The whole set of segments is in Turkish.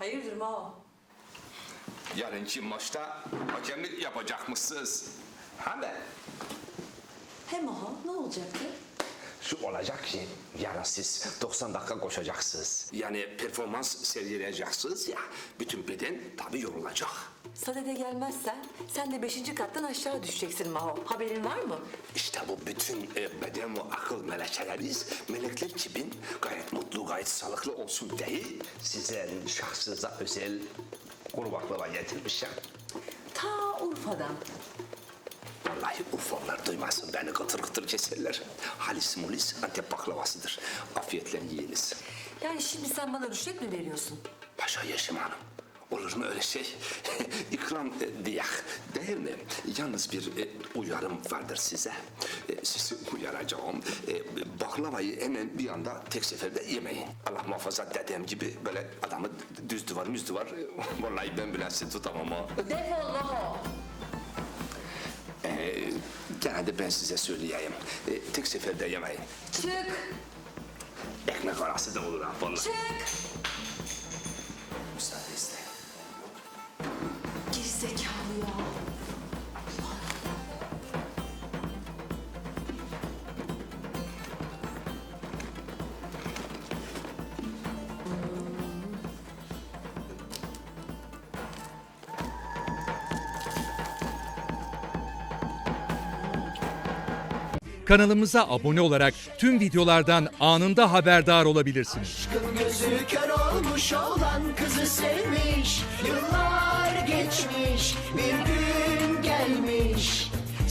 Hayırdır Mao? Yarınki maçta hakemlik yapacakmışsınız. Hem de He Maho ne olacaktı? Şu olacak ki yarın siz 90 dakika koşacaksınız. yani performans sergileyeceksiniz ya. Bütün beden tabii yorulacak. Sadede gelmezsen sen de beşinci kattan aşağı düşeceksin Maho. Haberin var mı? İşte bu bütün e, beden ve akıl melekeleriz. Melekler kibin gayet mutlu, gayet sağlıklı olsun değil. Size şahsınıza özel kuru baklava getirmişim. Ta Urfa'dan. Vallahi Urfalılar duymasın beni kıtır kıtır keserler. Halis mulis Antep baklavasıdır. Afiyetle yiyiniz. Yani şimdi sen bana rüşvet mi veriyorsun? Paşa Yeşim Hanım. Olur mu öyle şey? İkram e, diyak değil mi? Yalnız bir e, uyarım vardır size. E, sizi uyaracağım. Baklavayı hemen bir anda tek seferde yemeyin. Allah muhafaza dedem gibi böyle adamı düz duvar müz duvar. Vallahi ben bile sizi tutamam ha. Defol Maho. E, gene de ben size söyleyeyim. E, tek seferde yemeyin. Çık. Ekmek arası da olur ha vallahi. Çık. Kanalımıza abone olarak tüm videolardan anında haberdar olabilirsiniz. Aşkın gözü kör olmuş olan kızı sevmiş Yıllar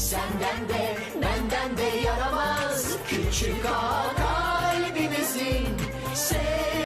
Senden de benden de yaramaz. Küçük ağa kalbimizin Sev